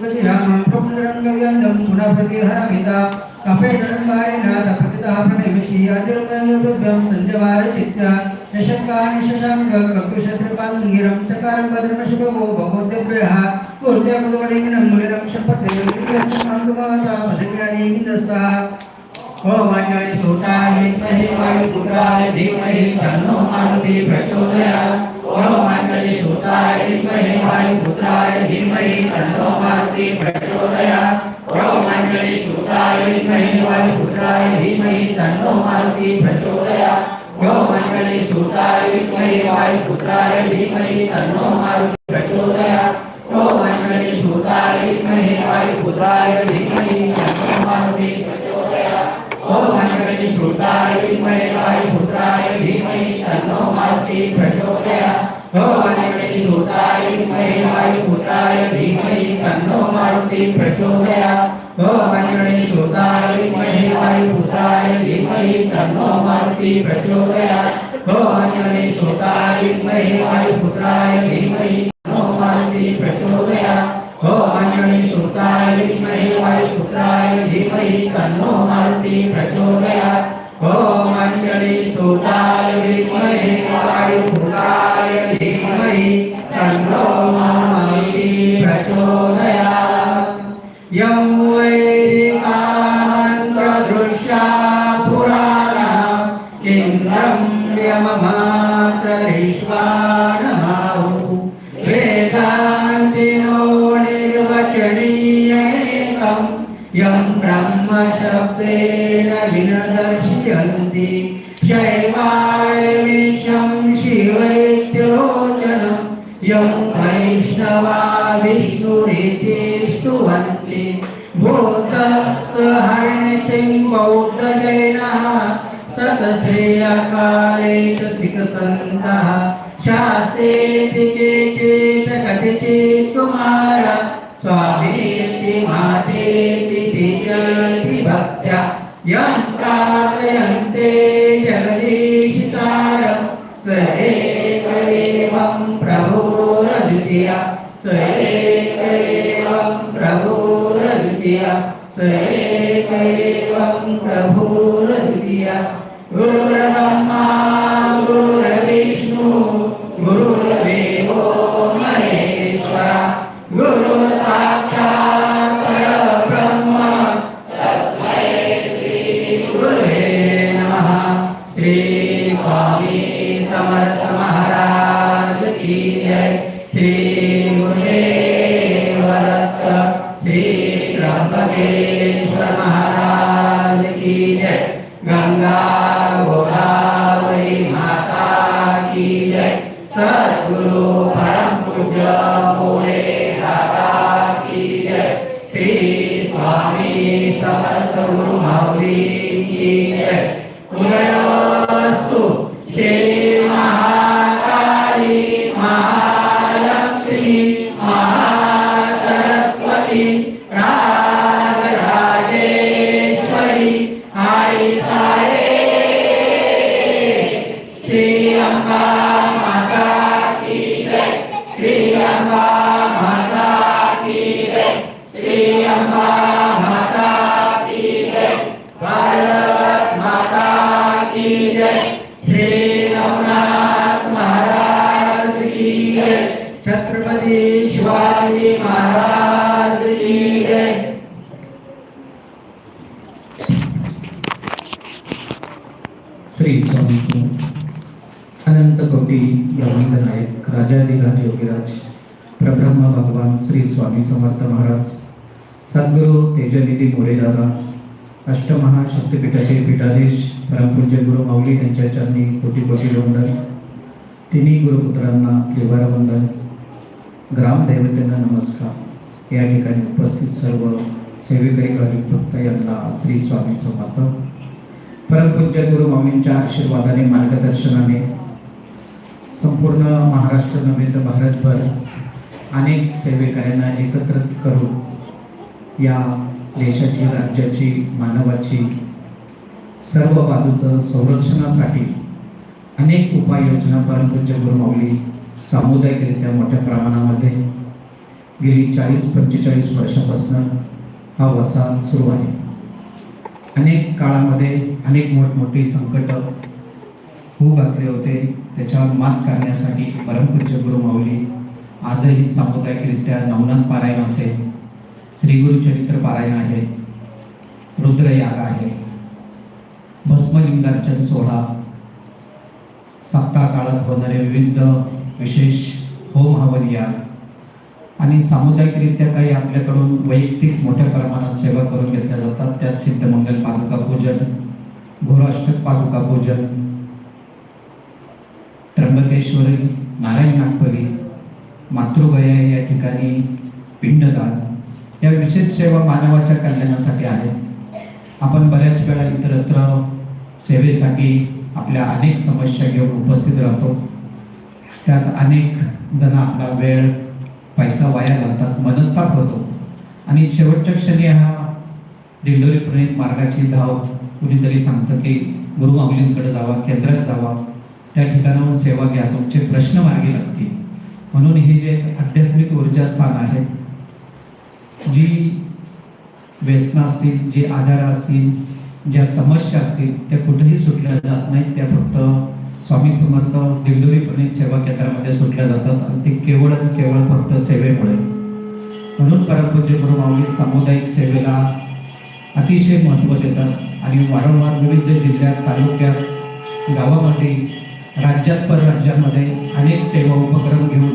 तपतिहामं प्रपुनरङ्गव्यन्दं गुणप्रतिहरमिता कपेतरम्बारिनाथ पतितः प्रणयविषीयादिरुपयोभ्यं सञ्जवारचित्या यशङ्कानि शशाङ्क ककुशश्रपाङ्गिरं चकारं भद्रमशुभवो भगवद्भ्यः कुर्त्याकुर्वणिनं मुलिनं शपथे माता पदज्ञानीन्दस्ता ओमज्ञानि सूताय विद्महे वायुपुत्राय धीमहि तन्नो मारुति प्रचोदयात्। ओमज्ञानि सूताय विद्महे वायुपुत्राय धीमहि तन्नो मारुति प्रचोदयात् ओमज्ञानि सूताय विद्महे वायुपुत्राय धीमहि तन्नो मारुति प्रचोदयात् ओमज्ञानि सूताय विद्महे वायुपुत्राय धीमहि तन्नो मारुति प्रचोदयात् ओमज्ञानि सूताय विद्महे वायुपुत्राय धीमहि तन्नो मारुति प्रचोदयात् ओम गणपति श्रुताय विद्महे वायुपुत्राय धीमहि तन्नो मारुति सुताय धीमहि तन्नो मारुति प्रचोदयात् ओम गणपति श्रुताय विद्महे वायुपुत्राय धीमहि तन्नो मारुति प्रचोदयात् ओम गणपति श्रुताय विद्महे वायुपुत्राय धीमहि तन्नो मारुति प्रचोदयात् हो अंजनी सुताय विद्महे वायुपुत्राय धीमहि तन्नो ब्रह्मशब्देन विनदर्शयन्ति। शैवाय शैवायमिषं शिवैत्योचनं यं वैष्णवा विष्णुरिति स्तुवन्ति भूतस्थहर्णितिं बौद्धजैनः सतश्रेयकाले च सिकसन्तः शासेति केचित् कतिचित् कुमार स्वाहा भक्त्या यं प्रार्थयन्ते जगदीशितारं स एक एवं प्रभुरद्वितीया स एक एवं प्रभुरद्वितीया स एक एवं प्रभुरद्वितीया त्र्यंबकेश्वर महाराज आई सारे श्री अम्बा राजाधिराज योगीराज प्रब्रह्म भगवान श्री स्वामी समर्थ महाराज सद्गुरु तेजनिधी मोरेदादा अष्टमहाशक्तिपीठाचे पीठाधीश परमपूज्य गुरु माऊली यांच्या चरणी कोटी कोटी वंदन. तिन्ही गुरुपुत्रांना त्रिवार वंदन. ग्रामदैवतेंना नमस्कार. या ठिकाणी उपस्थित सर्व सेवेकरी भाविक भक्त यांना श्री स्वामी समर्थ. परमपूज्य गुरु माऊलींच्या आशीर्वादाने मार्गदर्शनाने संपूर्ण महाराष्ट्र नव्हे तर भारतभर अनेक सेवेकऱ्यांना एकत्र करून या देशाची राज्याची मानवाची सर्व बाजूचं संरक्षणासाठी अनेक उपाययोजना परमपूज्य गुरुमाऊली सामुदायिकरित्या मोठ्या प्रमाणामध्ये गेली चाळीस पंचेचाळीस वर्षापासून हा वसा सुरू आहे. अनेक काळामध्ये अनेक मोठमोठी संकट खूप घातले होते. त्याच्यावर मात करण्यासाठी परमपूज्य गुरु माऊली आजही सामुदायिकरित्या नवनाथ पारायण असेल श्री गुरुचरित्र पारायण आहे. रुद्रयाग आहे. भस्मलिंगार्चन सोहळा. सप्ताह काळात होणारे विविध विशेष होम हवन याग. आणि सामुदायिकरित्या काही आपल्याकडून वैयक्तिक मोठ्या प्रमाणात सेवा करून घेतल्या जातात. त्यात सिद्धमंगल पादुका पूजन घोराष्टक पादुका पूजन त्र्यंबकेश्वरी नारायण नागपरी मातृभया या ठिकाणी पिंडदान या विशेष सेवा मानवाच्या कल्याणासाठी आहेत. आपण बऱ्याच वेळा इतरत्र सेवेसाठी आपल्या अनेक समस्या घेऊन उपस्थित राहतो. त्यात अनेक जण आपला वेळ पैसा वाया घालतात मनस्ताप होतो. आणि शेवटच्या क्षणी हा दिंडोरी प्रणित मार्गाची धाव कुणीतरी सांगतं की गुरुमाऊलींकडे जावा केंद्रात जावा. त्या ठिकाणाहून सेवा घ्या तुमचे प्रश्न मार्गी लागतील. म्हणून हे जे आध्यात्मिक ऊर्जा स्थान आहे जी व्यसनं असतील जी आजार असतील ज्या समस्या असतील त्या कुठेही सुटल्या जात नाहीत. त्या फक्त स्वामी समर्थ दिंडोरी सेवा केंद्रामध्ये सुटल्या जातात आणि ते केवळ आणि केवळ फक्त सेवेमुळे. म्हणून परमपूज्य गुरुमावली सामुदायिक सेवेला अतिशय महत्त्व देतात आणि वारंवार विविध जिल्ह्यात तालुक्यात गावामध्ये राज्यात परराज्यामध्ये अनेक सेवा उपक्रम घेऊन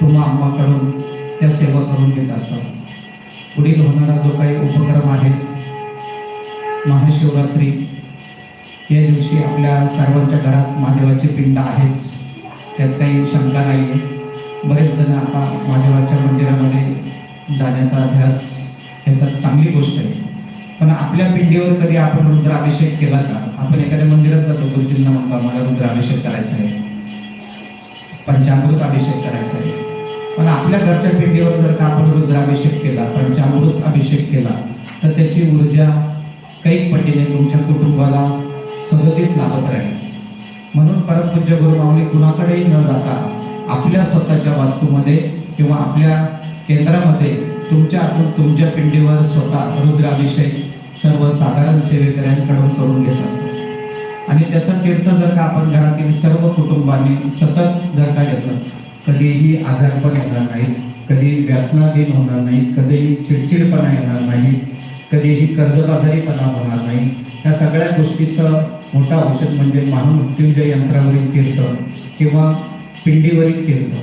तुम्हा आम्हाकडून त्या सेवा करून घेत असतात पुढील होणारा जो काही उपक्रम आहे महाशिवरात्री या दिवशी आपल्या सर्वांच्या घरात महादेवाची पिंड आहेच त्यात काही शंका नाही. आहे बरेच जण आता महादेवाच्या मंदिरामध्ये जाण्याचा अभ्यास घेतात. चांगली गोष्ट आहे. पण आपल्या पिंडीवर कधी आपण रुद्राभिषेक केला का? आपण एखाद्या मंदिरात जातो गुरुजींना म्हणतो मला रुद्राभिषेक करायचा आहे. पंचामृत अभिषेक करायचा आहे. पण आपल्या घरच्या पिंडीवर जर का आपण रुद्राभिषेक केला पंचामृत अभिषेक केला तर त्याची ऊर्जा कैक पटीने तुमच्या कुटुंबाला सदतीत लागत राहील. म्हणून परमपूज्य गुरु माऊली कुणाकडेही न जाता आपल्या स्वतःच्या वास्तूमध्ये किंवा आपल्या केंद्रामध्ये तुमच्या तुमच्या पिंडीवर स्वतः रुद्राभिषेक सर्वसाधारण सेवेकऱ्यांकडून करून घेत असतो आणि त्याचा तीर्थ जर का आपण घरातील सर्व कुटुंबांनी सतत जर का घेतलं कधीही आजारपण येणार नाही कधी व्यसनाधीन होणार नाही कधीही चिडचिडपणा येणार नाही कधीही कर्जबाजारीपणा होणार नाही या सगळ्या गोष्टीचं मोठं औषध म्हणजे महामृत्युंजय यंत्रावरील तीर्थ किंवा पिंडीवरील तीर्थ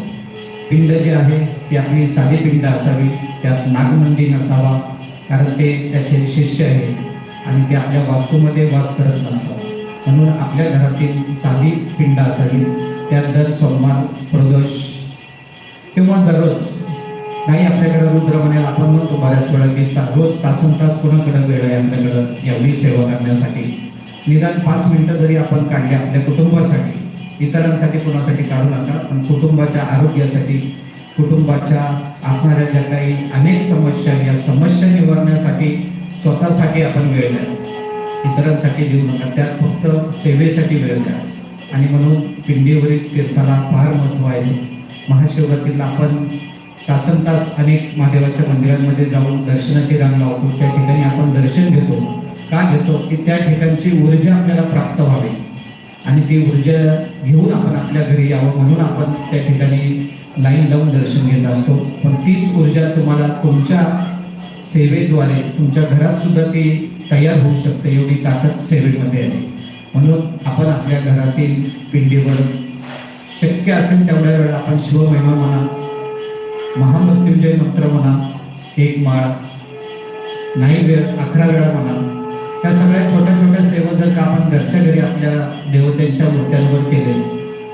पिंड जे आहे ते आपली साधी पिंड असावी त्यात नागनंदी नसावा कारण ते त्याचे शिष्य आहे आणि ते आपल्या वास्तूमध्ये वास करत नसतात. म्हणून आपल्या घरातील साधी पिंड असावी त्यात दर सोमवार प्रदोष किंवा दररोज नाही आपल्याकडे रुद्र म्हणेल आपण म्हणतो बऱ्याच वेळा की रोज तासन तास कोणाकडे वेळ आहे आपल्याकडं एवढी सेवा करण्यासाठी? निदान पाच मिनटं जरी आपण काढली आपल्या कुटुंबासाठी इतरांसाठी कोणासाठी काढू नका पण कुटुंबाच्या आरोग्यासाठी कुटुंबाच्या असणाऱ्या ज्या काही अनेक समस्या आहेत, या समस्या निवारण्यासाठी स्वतःसाठी आपण वेळ द्या. इतरांसाठी देऊ नका. त्यात फक्त सेवेसाठी वेळ द्या. आणि म्हणून पिंडीवरील तीर्थाला फार महत्त्व आहे. महाशिवरात्रीला आपण तासन तास अनेक महादेवाच्या मंदिरांमध्ये जाऊन दर्शनाची रांग लावतो. त्या ठिकाणी आपण दर्शन घेतो. का घेतो? की त्या ठिकाणची ऊर्जा आपल्याला प्राप्त व्हावी. आणि ती ऊर्जा घेऊन आपण आपल्या घरी यावं म्हणून आपण त्या ठिकाणी लाईन लावून दर्शन घेत असतो. पण तीच ऊर्जा तुम्हाला तुमच्या सेवेद्वारे तुमच्या घरात सुद्धा ती तयार होऊ शकते एवढी ताकद सेवेमध्ये आहे. म्हणून आपण आपल्या घरातील पिंडीवर शक्य असेल तेवढ्या वेळा आपण शिवमहिमा म्हणा महामृत्युंजय मंत्र म्हणा एक माळ नाही वेळ अकरा वेळा म्हणा या सगळ्या छोट्या छोट्या सेवा जर का आपण घरच्या घरी आपल्या देवतेच्या मूर्त्यांवर केले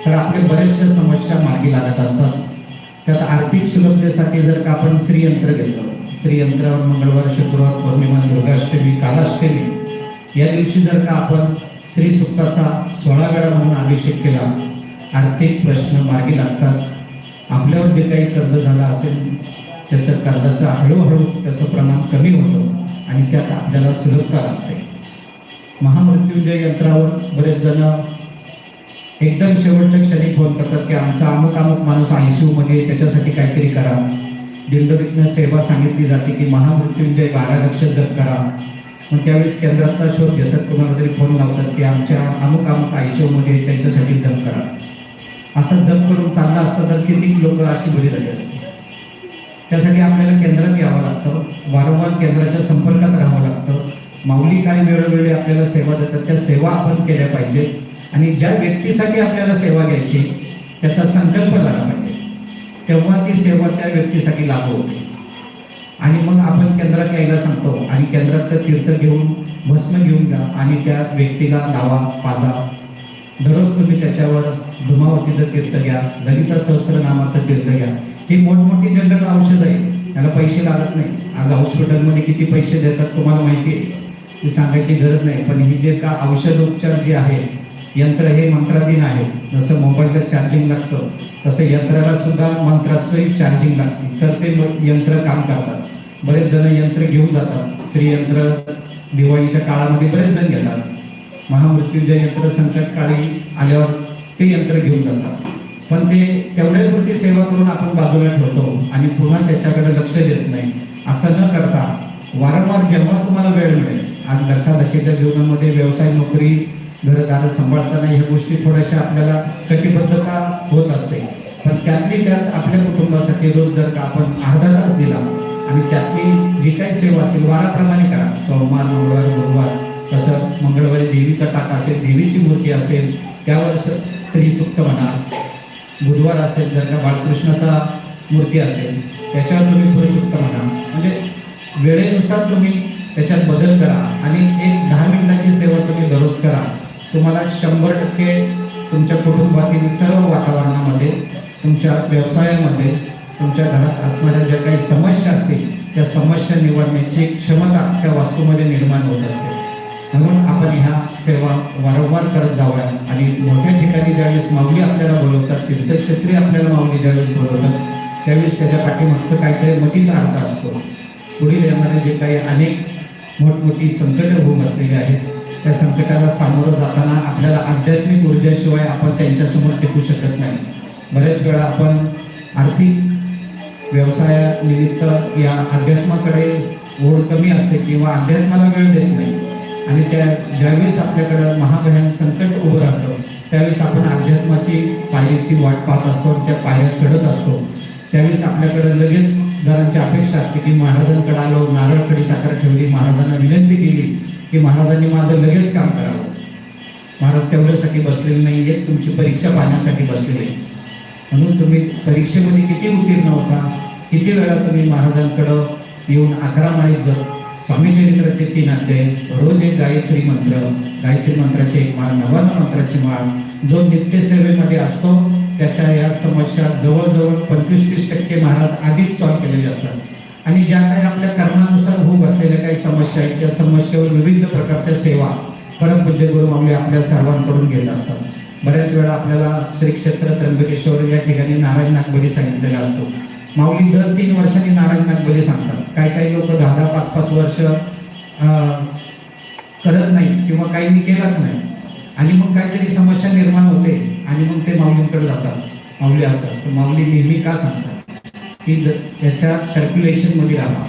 तर आपले बऱ्याचशा समस्या मार्गी लागत असतात. त्यात आर्थिक सुलभतेसाठी जर का आपण श्रीयंत्र घेतलं श्रीयंत्रावर मंगळवार शुक्रवार पौर्णिमा दुर्गाष्टमी कालाष्टमी या दिवशी जर का आपण श्री सुक्ताचा सोळा वेळा म्हणून अभिषेक केला आर्थिक प्रश्न मार्गी लागतात. आपल्यावर जे काही कर्ज झालं असेल त्याचं कर्जाचं हळूहळू त्याचं प्रमाण कमी होतं आणि त्यात आपल्याला सुलभता लागते. महामृत्युंजय यंत्रावर बरेच जण एकदम शेवटच्या क्षणी फोन करतात की आमचा अमुक अमुक माणूस आय सी मध्ये त्याच्यासाठी काहीतरी करा. दिंडोरीतनं सेवा सांगितली जाते की महामृत्युंजय बारा लक्ष जप करा. मग त्यावेळेस केंद्रातला शोध घेतात कोणाला तरी फोन लावतात की आमच्या अमुक अमुक आयसीओमध्ये त्यांच्यासाठी जप करा. असं जप करून चालला असता तर किती लोक अशी बरी झाली असते त्यासाठी आपल्याला केंद्रात यावं लागतं. वारंवार केंद्राच्या संपर्कात राहावं लागतं. माऊली काय वेळोवेळी आपल्याला सेवा देतात त्या सेवा आपण केल्या पाहिजेत. आणि ज्या व्यक्तीसाठी आपल्याला सेवा घ्यायची त्याचा संकल्प झाला पाहिजे. तेव्हा ती सेवा त्या व्यक्तीसाठी लागू होते. आणि मग आपण केंद्रात यायला सांगतो आणि केंद्रातलं तीर्थ घेऊन भस्म घेऊन जा आणि त्या व्यक्तीला लावा पाजा. दररोज तुम्ही त्याच्यावर धुमावतीचं तीर्थ घ्या ललिता सहस्रनामाचं तीर्थ घ्या. ही मोठमोठी जनरल औषध आहे त्याला पैसे लागत नाही. आज हॉस्पिटलमध्ये किती पैसे देतात तुम्हाला माहिती आहे? ती सांगायची गरज नाही. पण ही जे का औषधोपचार जे आहेत यंत्र हे मंत्राधीन आहे. जसं मोबाईलचं चार्जिंग लागतं तसं यंत्राला सुद्धा मंत्राचंही चार्जिंग लागते. तर ते यंत्र काम करतात. बरेच जण यंत्र घेऊन जातात. श्रीयंत्र दिवाळीच्या काळामध्ये बरेच जण घेतात. महामृत्युंजय यंत्र संकटकाळी आल्यावर ते यंत्र घेऊन जातात. पण ते तेवढ्यापुरती सेवा करून आपण बाजूला ठेवतो आणि पुन्हा त्याच्याकडे लक्ष देत नाही. असं न करता वारंवार जेव्हा तुम्हाला वेळ मिळेल आज धकाधकीच्या जीवनामध्ये व्यवसाय नोकरी घरदार सांभाळताना ह्या गोष्टी थोड्याशा आपल्याला कटिबद्धता होत असते. पण त्यातली त्यात आपल्या कुटुंबासाठी रोज जर का आपण अर्धा तास दिला आणि त्यातली जी काही सेवा असेल वाराप्रमाणे करा. सोमवार मंगळवार गुरुवार तसं मंगळवारी देवीचा टाका असेल देवीची मूर्ती असेल त्यावर स्त्री सुक्त म्हणा. बुधवार असेल जर का बाळकृष्णाचा मूर्ती असेल त्याच्यावर तुम्ही पुरुषुक्त म्हणा. म्हणजे वेळेनुसार तुम्ही त्याच्यात बदल करा आणि एक दहा मिनिटाची सेवा तुम्ही दररोज करा. तुम्हाला शंभर टक्के तुमच्या कुटुंबातील सर्व वातावरणामध्ये तुमच्या व्यवसायामध्ये तुमच्या घरात असणाऱ्या ज्या काही समस्या असतील त्या समस्या निवडण्याची क्षमता त्या वास्तूमध्ये निर्माण होत असते. म्हणून आपण ह्या सेवा वारंवार करत जाऊया. आणि मोठ्या ठिकाणी ज्यावेळेस माऊली आपल्याला बोलवतात तीर्थक्षेत्री आपल्याला माऊली ज्यावेळेस बोलवतात त्यावेळेस त्याच्या पाठीमागचं काहीतरी मतीचा अर्थ असतो. पुढील येणारे जे काही अनेक मोठमोठी संकटं होऊन बसलेली आहेत त्या संकटाला सामोरं जाताना आपल्याला आध्यात्मिक ऊर्जेशिवाय आपण त्यांच्यासमोर टिकू शकत नाही. बऱ्याच वेळा आपण आर्थिक व्यवसायानिमित्त या अध्यात्माकडे ओढ कमी असते किंवा अध्यात्माला वेळ देत नाही. आणि त्या ज्यावेळेस आपल्याकडं महाभयान संकट उभं राहतं त्यावेळेस आपण अध्यात्माची पायाची वाट पाहत असतो त्या पायात चढत असतो. त्यावेळेस आपल्याकडं लगेच जरांची अपेक्षा असते की महाराजांकडे आलो नारळकडे साखर ठेवली महाराजांना विनंती केली की महाराजांनी माझं लगेच काम करावं. महाराज तेवढ्यासाठी बसलेले नाही आहेत तुमची परीक्षा पाहण्यासाठी बसलेले. म्हणून तुम्ही परीक्षेमध्ये किती उत्तीर्ण होता किती वेळा तुम्ही महाराजांकडं येऊन अकरा माहीत जर स्वामी चरित्राचे तीन अध्याय रोज एक गायत्री मंत्र गायत्री मंत्राची एक माळ नवानं मंत्राची माळ. जो नित्यसेवेमध्ये असतो त्याच्या या समस्या जवळजवळ पंचवीस तीस टक्के महाराज आधीच सॉल्व्ह केलेले असतात. आणि ज्या काही आपल्या कर्मानुसार होऊ घातलेल्या काही समस्या आहेत त्या समस्येवर विविध प्रकारच्या सेवा परमपूज्य गुरु माऊली आपल्या सर्वांकडून घेत असतात. बऱ्याच वेळा आपल्याला श्री क्षेत्र त्र्यंबकेश्वर या ठिकाणी नारायण नागबली सांगितलेला असतो. माऊली दर तीन वर्षांनी नारायण नागबली सांगतात. काही काही लोक दहा दहा पाच पाच वर्ष करत नाही किंवा काही मी केलाच नाही. आणि मग काहीतरी समस्या निर्माण होते आणि मग ते माऊलींकडे जातात. माऊली असतात. तर माऊली नेहमी का सांगतात? की ज- त्याच्या सर्क्युलेशनमध्ये राहा.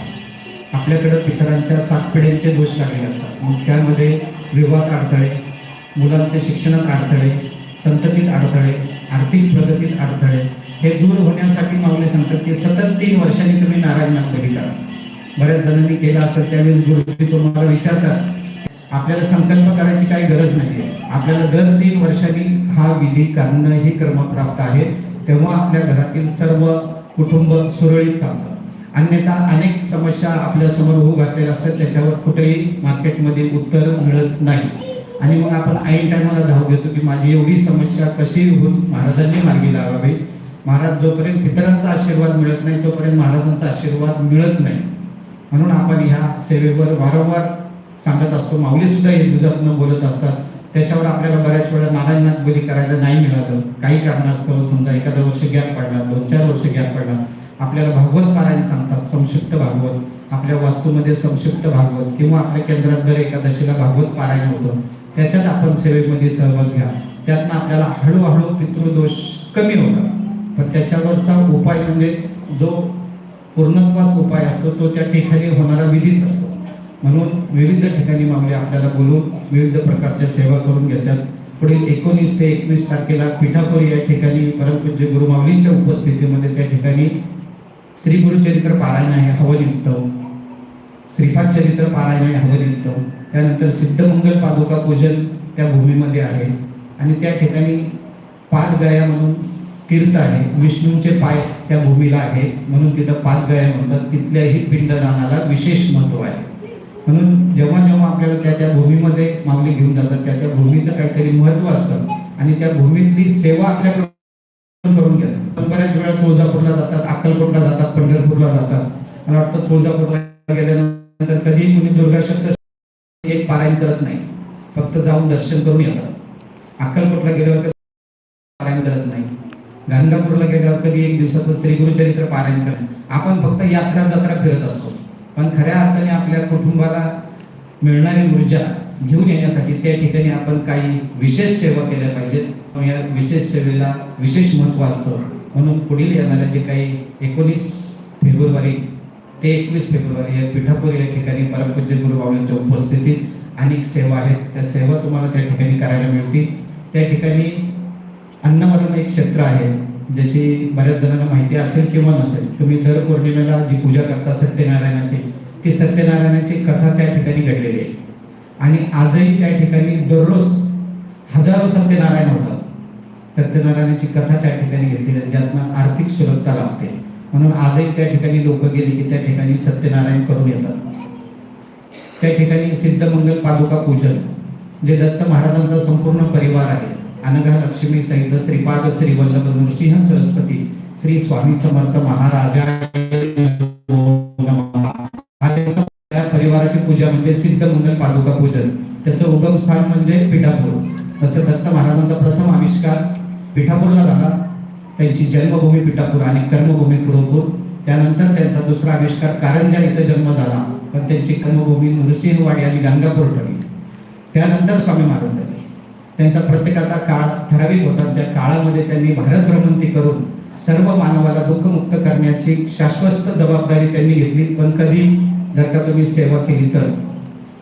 आपल्याकडं पितरांच्या सात पिढ्यांचे दोष लागलेले असतात. मग त्यामध्ये विवाह अडथळे मुलांच्या शिक्षणात अडथळे संततीत अडथळे आर्थिक प्रगतीत अडथळे हे दूर होण्यासाठी मावले सांगतात की सतत तीन वर्षांनी तुम्ही नारायण नागबली करा. बऱ्याच जणांनी केलं असतं त्यावेळेस गुरुजी तुम्हाला विचारतात आपल्याला संकल्प करायची काही गरज नाही आहे आपल्याला दर तीन वर्षांनी हा विधी करणं ही क्रमप्राप्त आहे. तेव्हा आपल्या घरातील सर्व कुटुंब सुरळीत चालतं. अन्यथा अनेक समस्या आपल्यासमोर होऊ घातलेल्या असतात त्याच्यावर कुठेही मार्केटमध्ये उत्तर मिळत नाही. आणि मग आपण ऐन टायमाला धाव घेतो की माझी एवढी समस्या कशी होऊन महाराजांनी मार्गी लावावी? महाराज जोपर्यंत पितरांचा आशीर्वाद मिळत नाही तोपर्यंत महाराजांचा आशीर्वाद मिळत नाही. म्हणून आपण ह्या सेवेवर वारंवार सांगत असतो. माऊली सुद्धा हिंदुजातनं बोलत असतात. त्याच्यावर आपल्याला बऱ्याच वेळा नारायणनाथ बली करायला नाही मिळालं. काही कारणास्तव समजा एखादं वर्ष गॅप पडला दोन चार वर्ष गॅप पडला आपल्याला भागवत पारायण सांगतात संक्षिप्त भागवत. आपल्या वास्तूमध्ये संक्षिप्त भागवत किंवा आपल्या केंद्रात दर एकादशीला भागवत पारायण होतं. त्याच्यात आपण सेवेमध्ये सहभाग घ्या. त्यातनं आपल्याला हळूहळू पितृदोष कमी होतात. पण त्याच्यावरचा उपाय म्हणजे जो पूर्णत्वास उपाय असतो तो त्या ठिकाणी होणारा विधीच असतो. म्हणून विविध ठिकाणी मागले आपल्याला बोलून विविध प्रकारच्या सेवा करून घेतात. पुढील एकोणीस ते एकवीस तारखेला पिठापुरी या ठिकाणी परमपूज्य गुरु माऊलींच्या उपस्थितीमध्ये त्या ठिकाणी श्री गुरुचरित्र पारायण आहे हवनियुक्त श्रीपाद चरित्र पारायण आहे हवनियुक्त त्यानंतर सिद्धमंगल पादुका पूजन त्या भूमीमध्ये आहे. आणि त्या ठिकाणी पाचगया म्हणून तीर्थ आहे. विष्णूंचे पाय त्या भूमीला आहे. म्हणून तिथं पाचगया म्हणतात. तिथल्याही पिंडदानाला विशेष महत्त्व आहे. म्हणून जेव्हा जेव्हा आपल्याला त्या त्या भूमीमध्ये मागणी घेऊन जातात त्या त्या भूमीचं काहीतरी महत्त्व असतं आणि त्या भूमीतली सेवा आपल्याकडून करून घेतात. पण बऱ्याच वेळा तुळजापूरला जातात अक्कलकोटला जातात पंढरपूरला जातात. मला वाटतं तुळजापूरला गेल्यानंतर कधीही मुली दुर्गा शब्द एक पारायण करत नाही. फक्त जाऊन दर्शन करून येतात. अक्कलकोटला गेल्यावर कधी पारायण करत नाही. गाणगापूरला गेल्यावर कधी एक दिवसाचं श्री गुरुचरित्र पारायण करत आपण फक्त यात्रा जत्रा फिरत असतो. पण खऱ्या अर्थाने आपल्या कुटुंबाला मिळणारी ऊर्जा घेऊन येण्यासाठी त्या ठिकाणी आपण काही विशेष सेवा केल्या पाहिजेत. या विशेष सेवेला विशेष महत्त्व असतं. म्हणून पुढील येणाऱ्या जे काही एकोणीस फेब्रुवारी ते एकवीस फेब्रुवारी या पिठापूर या ठिकाणी परमपूज्य गुरु बाबांच्या उपस्थितीत अनेक सेवा आहेत. त्या सेवा तुम्हाला त्या ठिकाणी करायला मिळतील. त्या ठिकाणी अन्नवरण एक क्षेत्र आहे. ज्याची बऱ्याच जणांना माहिती असेल किंवा नसेल तुम्ही दर पौर्णिमेला जी पूजा करता सत्यनारायणाची ती सत्यनारायणाची कथा त्या ठिकाणी घडलेली आहे. आणि आजही त्या ठिकाणी दररोज हजारो सत्यनारायण होतात. सत्यनारायणाची कथा त्या ठिकाणी घेतली जाते ज्यातनं आर्थिक सुरक्षा लागते. म्हणून आजही त्या ठिकाणी लोक गेले की त्या ठिकाणी सत्यनारायण करून येतात. त्या ठिकाणी सिद्धमंगल पादुका पूजन जे दत्त महाराजांचा संपूर्ण परिवार आहे अनघा लक्ष्मी सहित श्रीपाद श्री वल्लभ नृसिंह सरस्वती श्री स्वामी समर्थ महाराजा परिवाराची पूजा म्हणजे सिद्धमंगल पादुका पूजन. त्याचं उगम स्थान म्हणजे पिठापूर. तसं दत्त महाराजांचा प्रथम आविष्कार पिठापूरला झाला. त्यांची जन्मभूमी पिठापूर आणि कर्मभूमी कुरोपूर त्यानंतर त्यांचा दुसरा आविष्कार कारंजा इथं जन्म झाला. पण त्यांची कर्मभूमी नृसिंहवाडी आणि गंगापूर ठरली. त्यानंतर स्वामी महाराज झाले त्यांचा प्रत्येकाचा काळ ठराविक होता. त्या काळामध्ये त्यांनी भारत भ्रमंती करून सर्व मानवाला दुःखमुक्त करण्याची शाश्वत जबाबदारी त्यांनी घेतली. पण कधी? जर का तुम्ही सेवा केली तर.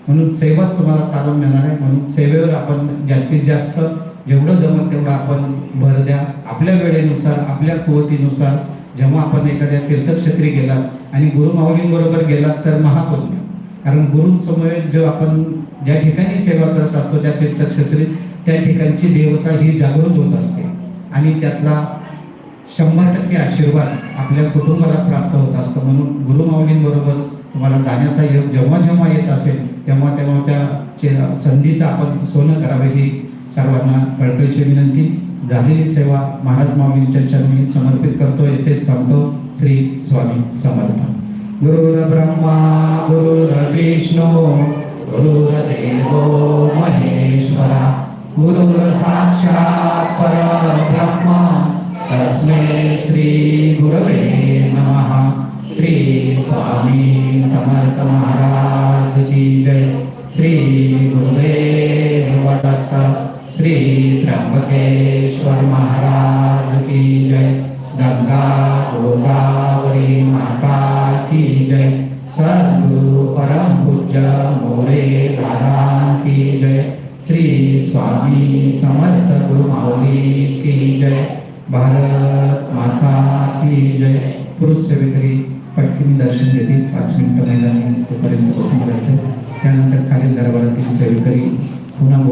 म्हणून सेवाच तुम्हाला तालम मिळणार आहे. म्हणून सेवेवर आपण जास्तीत जास्त जेवढं जमत तेवढं आपण भर द्या. आपल्या वेळेनुसार आपल्या कुवतीनुसार. जेव्हा आपण एखाद्या तीर्थक्षेत्री गेलात आणि गुरुमाऊलींबरोबर गेलात तर महापुण्य. कारण गुरुंसमोर जो आपण ज्या ठिकाणी सेवा करत असतो त्या तीर्थक्षेत्री त्या ठिकाणची देवता ही जागृत होत असते. आणि त्यातला शंभर टक्के आशीर्वाद आपल्या कुटुंबाला प्राप्त होत असतो. म्हणून गुरुमाऊलींबरोबर तुम्हाला जाण्याचा योग जेव्हा जेव्हा येत असेल तेव्हा तेव्हा त्या संधीचं आपण सोनं करावे ही सर्वांना कळकळीची विनंती. झालेली सेवा महाराज माऊलींच्या चरणी समर्पित करतो. येथेच थांबतो. श्री स्वामी समर्थ. गुरुर ब्रह्मा गुरुर विष्णू गुरुर्देवो महेश्वरा. गुरु साक्षात परब्रह्म। तस्मै श्री गुरवे नमः। श्री स्वामी समर्थ महाराज की जय। श्री गुरुदेव दत्त श्री त्र्यंबकेश्वर महाराज की जय। गंगा गोदावरी माता की जय। सद्गुरु परम पूज्य मोरे स्वामी समर्थ गुरु माऊली की जय। भारत माता की जय। पुरुष सेवेकरी पटकीने दर्शन घेतील. पाच मिनिटं महिलांनी तोपर्यंत बसून राहायचं. त्यानंतर खालील दरबारातील सेवेकरी पुन्हा